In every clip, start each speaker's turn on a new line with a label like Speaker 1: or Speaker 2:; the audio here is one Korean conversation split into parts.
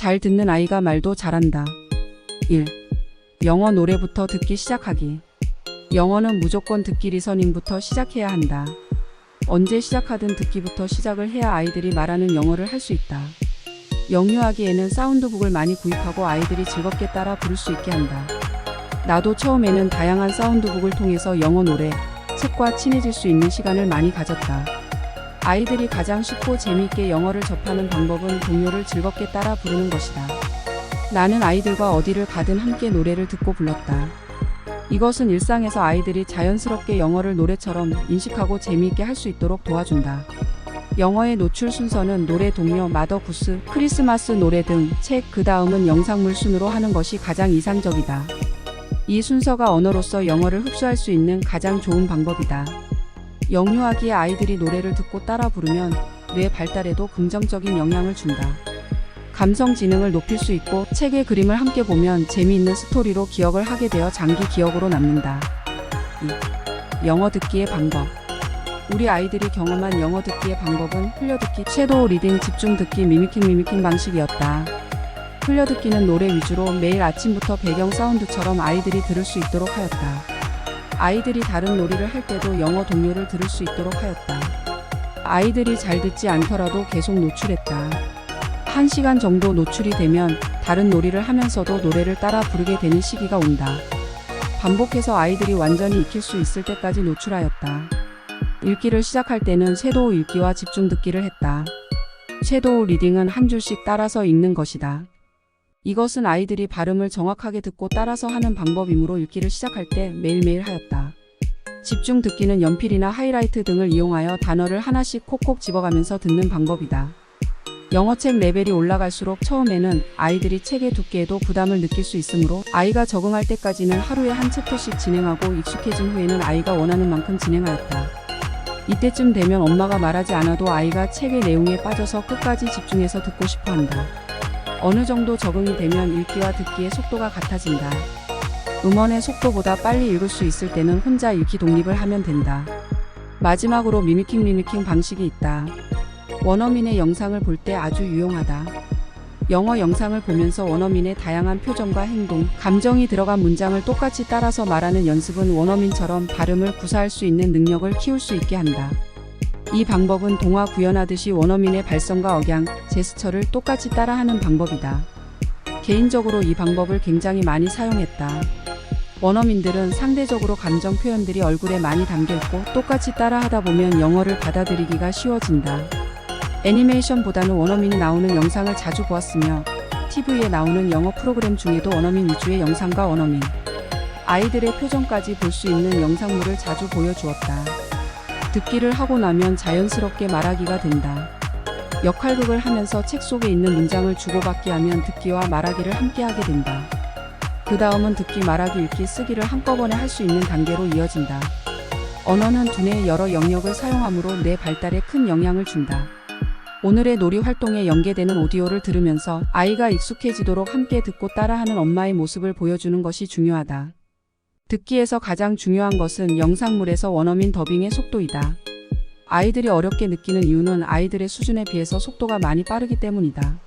Speaker 1: 잘 듣는 아이가 말도 잘한다. 1. 영어 노래부터 듣기 시작하기. 영어는 무조건 듣기 리서닝부터 시작해야 한다. 언제 시작하든 듣기부터 시작을 해야 아이들이 말하는 영어를 할 수 있다. 영유아기에는 사운드북을 많이 구입하고 아이들이 즐겁게 따라 부를 수 있게 한다. 나도 처음에는 다양한 사운드북을 통해서 영어 노래, 책과 친해질 수 있는 시간을 많이 가졌다. 아이들이 가장 쉽고 재미있게 영어를 접하는 방법은 동요를 즐겁게 따라 부르는 것이다. 나는 아이들과 어디를 가든 함께 노래를 듣고 불렀다. 이것은 일상에서 아이들이 자연스럽게 영어를 노래처럼 인식하고 재미있게 할 수 있도록 도와준다. 영어의 노출 순서는 노래, 동요, 마더 구스, 크리스마스 노래 등 책, 그 다음은 영상물 순으로 하는 것이 가장 이상적이다. 이 순서가 언어로서 영어를 흡수할 수 있는 가장 좋은 방법이다. 영유아기의 아이들이 노래를 듣고 따라 부르면 뇌 발달에도 긍정적인 영향을 준다. 감성 지능을 높일 수 있고 책의 그림을 함께 보면 재미있는 스토리로 기억을 하게 되어 장기 기억으로 남는다. 2. 영어 듣기의 방법. 우리 아이들이 경험한 영어 듣기의 방법은 흘려듣기, 섀도우 리딩, 집중 듣기, 미미킹 미미킹 방식이었다. 흘려듣기는 노래 위주로 매일 아침부터 배경 사운드처럼 아이들이 들을 수 있도록 하였다. 아이들이 다른 놀이를 할 때도 영어 동요를 들을 수 있도록 하였다. 아이들이 잘 듣지 않더라도 계속 노출했다. 한 시간 정도 노출이 되면 다른 놀이를 하면서도 노래를 따라 부르게 되는 시기가 온다. 반복해서 아이들이 완전히 익힐 수 있을 때까지 노출하였다. 읽기를 시작할 때는 섀도우 읽기와 집중 듣기를 했다. 섀도우 리딩은 한 줄씩 따라서 읽는 것이다. 이것은 아이들이 발음을 정확하게 듣고 따라서 하는 방법이므로 읽기를 시작할 때 매일매일 하였다. 집중 듣기는 연필이나 하이라이트 등을 이용하여 단어를 하나씩 콕콕 집어가면서 듣는 방법이다. 영어책 레벨이 올라갈수록 처음에는 아이들이 책의 두께에도 부담을 느낄 수 있으므로 아이가 적응할 때까지는 하루에 한 챕터씩 진행하고 익숙해진 후에는 아이가 원하는 만큼 진행하였다. 이때쯤 되면 엄마가 말하지 않아도 아이가 책의 내용에 빠져서 끝까지 집중해서 듣고 싶어 한다. 어느 정도 적응이 되면 읽기와 듣기의 속도가 같아진다. 음원의 속도보다 빨리 읽을 수 있을 때는 혼자 읽기 독립을 하면 된다. 마지막으로 미미킹 미미킹 방식이 있다. 원어민의 영상을 볼 때 아주 유용하다. 영어 영상을 보면서 원어민의 다양한 표정과 행동, 감정이 들어간 문장을 똑같이 따라서 말하는 연습은 원어민처럼 발음을 구사할 수 있는 능력을 키울 수 있게 한다. 이 방법은 동화 구현하듯이 원어민의 발성과 억양, 제스처를 똑같이 따라하는 방법이다. 개인적으로 이 방법을 굉장히 많이 사용했다. 원어민들은 상대적으로 감정 표현들이 얼굴에 많이 담겨 있고 똑같이 따라하다 보면 영어를 받아들이기가 쉬워진다. 애니메이션보다는 원어민이 나오는 영상을 자주 보았으며 TV에 나오는 영어 프로그램 중에도 원어민 위주의 영상과 원어민, 아이들의 표정까지 볼 수 있는 영상물을 자주 보여주었다. 듣기를 하고 나면 자연스럽게 말하기가 된다. 역할극을 하면서 책 속에 있는 문장을 주고받기 하면 듣기와 말하기를 함께 하게 된다. 그 다음은 듣기, 말하기, 읽기, 쓰기를 한꺼번에 할 수 있는 단계로 이어진다. 언어는 두뇌의 여러 영역을 사용하므로 뇌 발달에 큰 영향을 준다. 오늘의 놀이 활동에 연계되는 오디오를 들으면서 아이가 익숙해지도록 함께 듣고 따라하는 엄마의 모습을 보여주는 것이 중요하다. 듣기에서 가장 중요한 것은 영상물에서 원어민 더빙의 속도이다. 아이들이 어렵게 느끼는 이유는 아이들의 수준에 비해서 속도가 많이 빠르기 때문이다.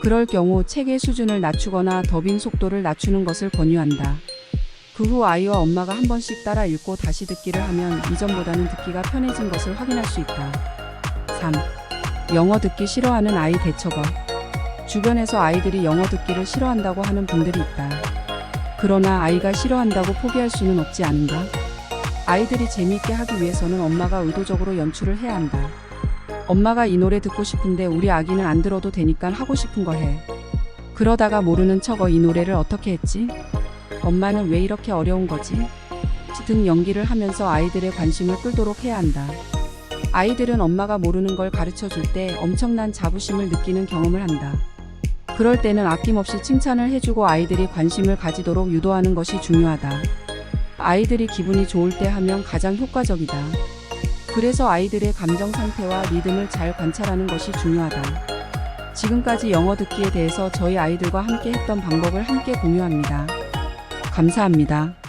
Speaker 1: 그럴 경우 책의 수준을 낮추거나 더빙 속도를 낮추는 것을 권유한다. 그 후 아이와 엄마가 한 번씩 따라 읽고 다시 듣기를 하면 이전보다는 듣기가 편해진 것을 확인할 수 있다. 3. 영어 듣기 싫어하는 아이 대처법. 주변에서 아이들이 영어 듣기를 싫어한다고 하는 분들이 있다. 그러나 아이가 싫어한다고 포기할 수는 없지 않은가? 아이들이 재미있게 하기 위해서는 엄마가 의도적으로 연출을 해야 한다. 엄마가 이 노래 듣고 싶은데 우리 아기는 안 들어도 되니까 하고 싶은 거 해. 그러다가 모르는 척어 이 노래를 어떻게 했지? 엄마는 왜 이렇게 어려운 거지? 등 연기를 하면서 아이들의 관심을 끌도록 해야 한다. 아이들은 엄마가 모르는 걸 가르쳐 줄 때 엄청난 자부심을 느끼는 경험을 한다. 그럴 때는 아낌없이 칭찬을 해주고 아이들이 관심을 가지도록 유도하는 것이 중요하다. 아이들이 기분이 좋을 때 하면 가장 효과적이다. 그래서 아이들의 감정 상태와 리듬을 잘 관찰하는 것이 중요하다. 지금까지 영어 듣기에 대해서 저희 아이들과 함께 했던 방법을 함께 공유합니다. 감사합니다.